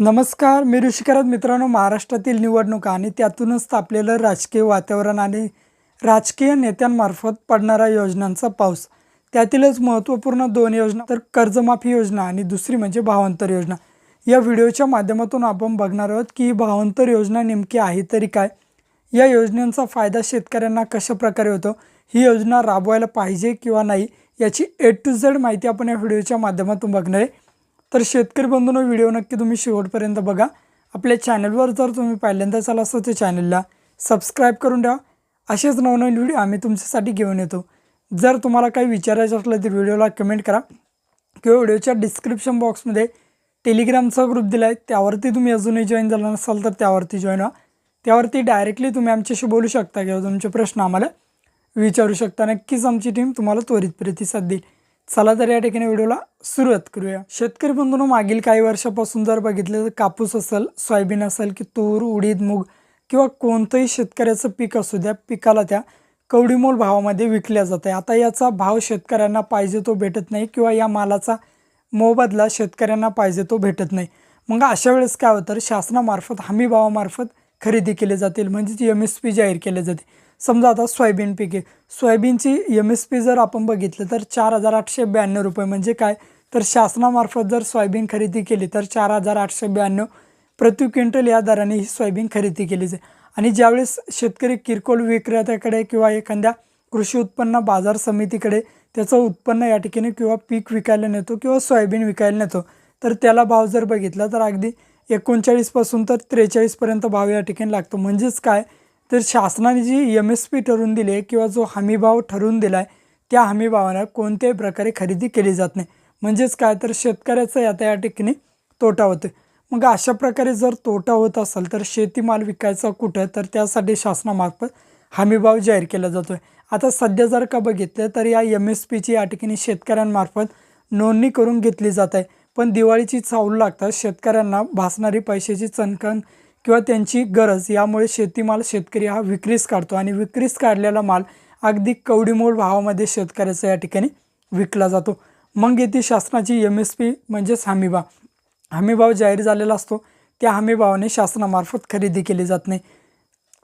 नमस्कार मी ऋषिकरत मित्रांनो महाराष्ट्रातील निवडणुका आणि त्यातूनच तापलेलं राजकीय वातावरण आणि राजकीय नेत्यांमार्फत पडणाऱ्या योजनांचा पाऊस. त्यातीलच महत्त्वपूर्ण दोन योजना तर कर्जमाफी योजना आणि दुसरी म्हणजे भावांतर योजना. या व्हिडिओच्या माध्यमातून आपण बघणार आहोत की ही भावांतर योजना नेमकी आहे तरी काय? या योजनेचा फायदा शेतकऱ्यांना कशा प्रकारे होतो? ही योजना राबवायला पाहिजे किंवा नाही याची ए टू झेड माहिती आपण या व्हिडिओच्या माध्यमातून बघणार आहे. तर शेतकरी बंधूंनो व्हिडिओ नक्की तुम्ही शेवटपर्यंत बघा. आपल्या चॅनलवर जर तुम्ही पहिल्यांदाच आला असतो त्या चॅनलला सबस्क्राईब करून द्या असेच नवनवीन व्हिडिओ आम्ही तुमच्यासाठी घेऊन येतो. जर तुम्हाला काही विचारायचं असलं तर व्हिडिओला कमेंट करा किंवा व्हिडिओच्या डिस्क्रिप्शन बॉक्समध्ये टेलिग्रामचा ग्रुप दिला आहे त्यावरती तुम्ही अजूनही जॉईन झाला नसाल तर त्यावरती जॉईन व्हा. त्यावरती डायरेक्टली तुम्ही आमच्याशी बोलू शकता किंवा तुमचे प्रश्न आम्हाला विचारू शकता. नक्कीच आमची टीम तुम्हाला त्वरित प्रतिसाद देईल. चला तर या ठिकाणी व्हिडिओला सुरुवात करूया. शेतकरी बंधूंनो मागील काही वर्षापासून जर बघितलं तर कापूस असेल सोयाबीन असेल की तूर उडीद मूग किंवा कोणतंही शेतकऱ्याचं पीक असू द्या पिकाला त्या कवडीमोल भावामध्ये विकल्या जात आहे. आता याचा भाव शेतकऱ्यांना पाहिजे तो भेटत नाही किंवा या मालाचा मोबदला शेतकऱ्यांना पाहिजे तो भेटत नाही. मग अशा वेळेस काय होतं? शासनामार्फत हमी भावामार्फत खरेदी केले जातील. म्हणजेच एम एस पी जाहीर केले जाते. समजा आता सोयाबीन पिके सोयाबीनची एम एस पी जर आपण बघितलं तर चार हजार आठशे ब्याण्णव रुपये म्हणजे काय? तर शासनामार्फत जर सोयाबीन खरेदी केली तर चार हजार आठशे ब्याण्णव प्रति क्विंटल या दराने ही सोयाबीन खरेदी केली जाईल. आणि ज्यावेळेस शेतकरी किरकोळ विक्रेत्याकडे किंवा एखाद्या कृषी उत्पन्न बाजार समितीकडे त्याचं उत्पन्न या ठिकाणी किंवा पीक विकायला नेतो किंवा सोयाबीन विकायला नेतो तर त्याला भाव जर बघितला तर अगदी एकोणचाळीसपासून तर त्रेचाळीसपर्यंत भाव या ठिकाणी लागतो. म्हणजेच काय? तर शासनाने जी एम एस पी ठरवून दिली आहे किंवा जो हमीभाव ठरवून दिला आहे त्या हमीभावानं कोणत्याही प्रकारे खरेदी केली जात नाही. म्हणजेच काय? तर शेतकऱ्याचा आता या ठिकाणी तोटा होतो मग अशा प्रकारे जर तोटा होत असेल तर शेतीमाल विकायचा कुठं? तर त्यासाठी शासनामार्फत हमीभाव जाहीर केला जातो आहे आता सध्या जर का बघितलं तर या एम एस पीची या ठिकाणी शेतकऱ्यांमार्फत नोंदणी करून घेतली जात आहे. पण दिवाळीची चावल लागतात शेतकऱ्यांना भासणारी पैशाची चणकण किंवा त्यांची गरज यामुळे शेतीमाल शेतकरी हा विक्रीस काढतो आणि विक्रीस काढलेला माल अगदी कवडीमोल भावामध्ये शेतकऱ्याचा या ठिकाणी विकला जातो. मग येते शासनाची एम एस पी म्हणजेच हमीभाव. हमीभाव जाहीर झालेला असतो. त्या हमीभावाने शासनामार्फत खरेदी केली जात नाही.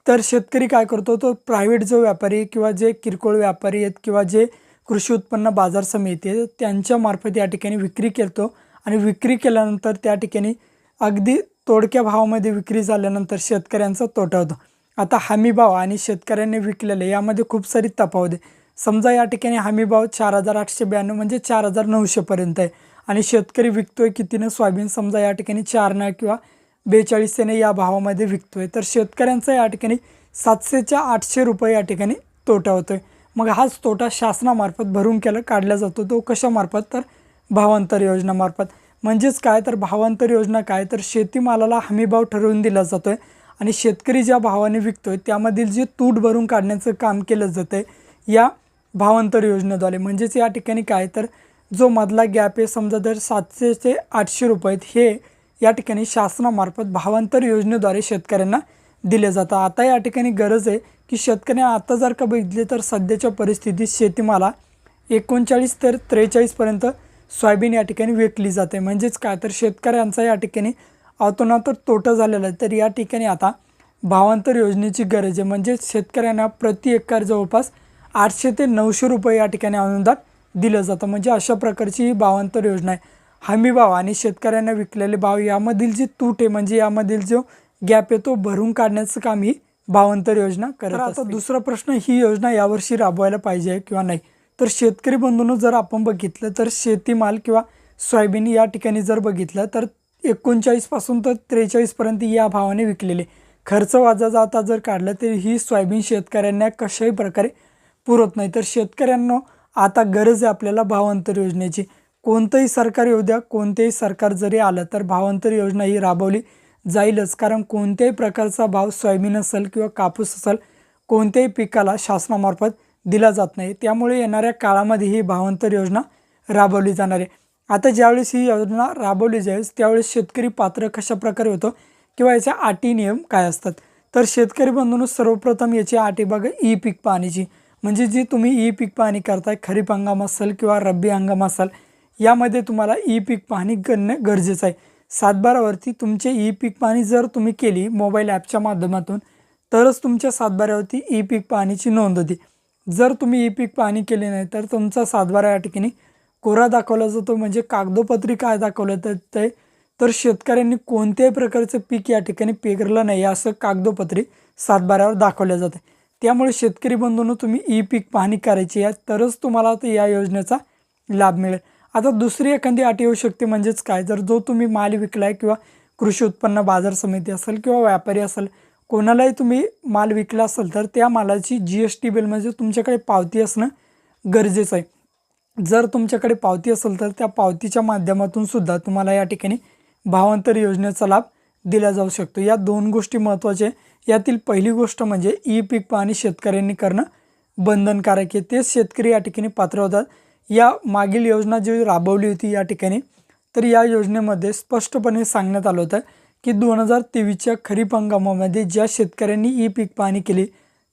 तर शेतकरी काय करतो? तो प्रायव्हेट जो व्यापारी किंवा जे किरकोळ व्यापारी आहेत किंवा जे कृषी उत्पन्न बाजार समिती आहे त्यांच्यामार्फत या ठिकाणी विक्री करतो. आणि विक्री केल्यानंतर त्या ठिकाणी अगदी तोडक्या भावामध्ये विक्री झाल्यानंतर शेतकऱ्यांचा तोटा होतो. आता हमीभाव आणि शेतकऱ्यांनी विकलेले यामध्ये खूप सारी तफावत आहे. समजा या ठिकाणी हमीभाव चार हजार आठशे ब्याण्णव म्हणजे चार हजार नऊशेपर्यंत आहे. आणि शेतकरी विकतोय कितीनं? सोयाबीन समजा या ठिकाणी चारनं किंवा बेचाळीसशेने या भावामध्ये विकतोय. तर शेतकऱ्यांचा या ठिकाणी सातशेच्या आठशे रुपये या ठिकाणी तोटा होतोय. मग हाच तोटा शासनामार्फत भरून केला काढला जातो. तो कशामार्फत? तर भावांतर योजनामार्फत. म्हणजेच काय तर भावांतर योजना काय तर शेतीमालाला हमीभाव ठरवून दिला जातो आहे आणि शेतकरी ज्या भावाने विकतो आहे त्यामधील जे तूट भरून काढण्याचं काम केलं जातं आहे या भावांतर योजनेद्वारे. म्हणजेच या ठिकाणी काय तर जो मधला गॅप आहे समजा जर सातशे ते आठशे रुपये आहेत, हे या ठिकाणी शासनामार्फत भावांतर योजनेद्वारे शेतकऱ्यांना दिले जातं आता या ठिकाणी गरज आहे की शेतकऱ्यांनी आता जर का बघितले तर सध्याच्या परिस्थितीत शेतीमाला एकोणचाळीस तर त्रेचाळीसपर्यंत सोयाबीन या ठिकाणी विकली जाते. म्हणजेच काय? तर शेतकऱ्यांचा या ठिकाणी अतोनात तोटा झालेला आहे. तर या ठिकाणी आता भावांतर योजनेची गरज आहे. म्हणजे शेतकऱ्यांना प्रति एकर जवळपास आठशे ते नऊशे रुपये या ठिकाणी अनुदान दिलं जातं. म्हणजे अशा प्रकारची ही भावांतर योजना आहे. हमी भाव आणि शेतकऱ्यांना विकलेले भाव यामधील जी तूट आहे म्हणजे यामधील जो गॅप आहे तो भरून काढण्याचं काम ही भावांतर योजना करत आता दुसरा प्रश्न ही योजना यावर्षी राबवायला पाहिजे किंवा नाही? तर शेतकरी बंधूंनो जर आपण बघितलं तर शेतीमाल किंवा सोयाबीन या ठिकाणी जर बघितलं तर एकोणचाळीसपासून तर त्रेचाळीसपर्यंत या भावाने विकलेले. खर्च वाजा जाता जर काढलं तर ही सोयाबीन शेतकऱ्यांना कशाही प्रकारे पुरत नाही. तर शेतकऱ्यांना आता गरज आहे आपल्याला भावांतर योजनेची. कोणतंही सरकार येऊ द्या कोणतेही सरकार जरी आलं तर भावांतर योजना ही राबवली जाईलच. कारण कोणत्याही प्रकारचा भाव सोयाबीन असेल किंवा कापूस असेल कोणत्याही पिकाला शासनामार्फत दिला जात नाही. त्यामुळे येणाऱ्या काळामध्ये ही भावांतर योजना राबवली जाणार आहे. आता ज्यावेळेस ही योजना राबवली जाईल त्यावेळेस शेतकरी पात्र कशा प्रकारे होतो किंवा याच्या अटी नियम काय असतात? तर शेतकरी बंधून सर्वप्रथम याची अटी बघा. ई पीक पाहणीची. म्हणजे जी तुम्ही ई पीक पाहणी करताय खरीप हंगाम असाल किंवा रब्बी हंगाम असाल यामध्ये तुम्हाला ई पीक पाहणी करणं गरजेचं आहे. सातबारावरती तुमचे ई पीक पाहणी जर तुम्ही केली मोबाईल ॲपच्या माध्यमातून तरच तुमच्या सातबाऱ्यावरती ई पीक पाहणीची नोंद होती. जर तुम्ही ई पीक पाहणी केली नाही तर तुमचा सातबारा या ठिकाणी कोरा दाखवला जातो. म्हणजे कागदोपत्री काय दाखवलं तर ते. तर शेतकऱ्यांनी कोणत्याही प्रकारचं पीक या ठिकाणी पेरलं नाही असं कागदोपत्री सातबाऱ्यावर दाखवलं जाते. त्यामुळे शेतकरी बंधूंनो तुम्ही ई पीक पाहणी करायची आहे तरच तुम्हाला आता या योजनेचा लाभ मिळेल. आता दुसरी एखादी अट येऊ शकते म्हणजेच काय? जर जो तुम्ही माल विकलाय किंवा कृषी उत्पन्न बाजार समिती असेल किंवा व्यापारी असेल कोणालाही तुम्ही माल विकला असेल तर त्या मालाची जी एस टी बिल म्हणजे तुमच्याकडे पावती असणं गरजेचं आहे. जर तुमच्याकडे पावती असेल तर त्या पावतीच्या माध्यमातून सुद्धा तुम्हाला या ठिकाणी भावांतर योजनेचा लाभ दिला जाऊ शकतो. या दोन गोष्टी महत्त्वाच्या आहे. यातील पहिली गोष्ट म्हणजे ई पीक पाणी शेतकऱ्यांनी करणं बंधनकारक आहे. तेच शेतकरी या ठिकाणी पात्र होतात. या मागील योजना जी राबवली होती या ठिकाणी तर या योजनेमध्ये स्पष्टपणे सांगण्यात आलं होतं की दोन हजार तेवीसच्या खरीप हंगामामध्ये ज्या शेतकऱ्यांनी ई पीक पाहणी केली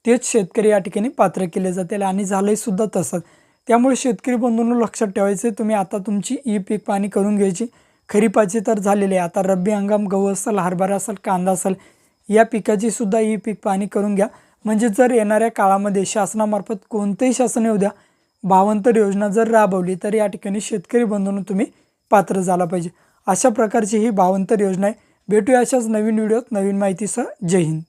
तेच शेतकरी या ठिकाणी पात्र केले जातील आणि झालंही सुद्धा तसंच. त्यामुळे शेतकरी बंधूंना लक्षात ठेवायचे तुम्ही आता तुमची ई पीक पाहणी करून घ्यायची. खरीपाची तर झालेली आहे. आता रब्बी हंगाम गहू असेल हरभरा असेल कांदा असेल या पिकाची सुद्धा ई पीक पाहणी करून घ्या. म्हणजे जर येणाऱ्या काळामध्ये शासनामार्फत कोणतेही शासन येऊ द्या भावांतर योजना जर राबवली तर या ठिकाणी शेतकरी बंधूंना तुम्ही पात्र झाला पाहिजे. अशा प्रकारची ही भावांतर योजना आहे. भेटूया अशाच नवीन व्हिडिओत नवीन माहितीसह. जय हिंद.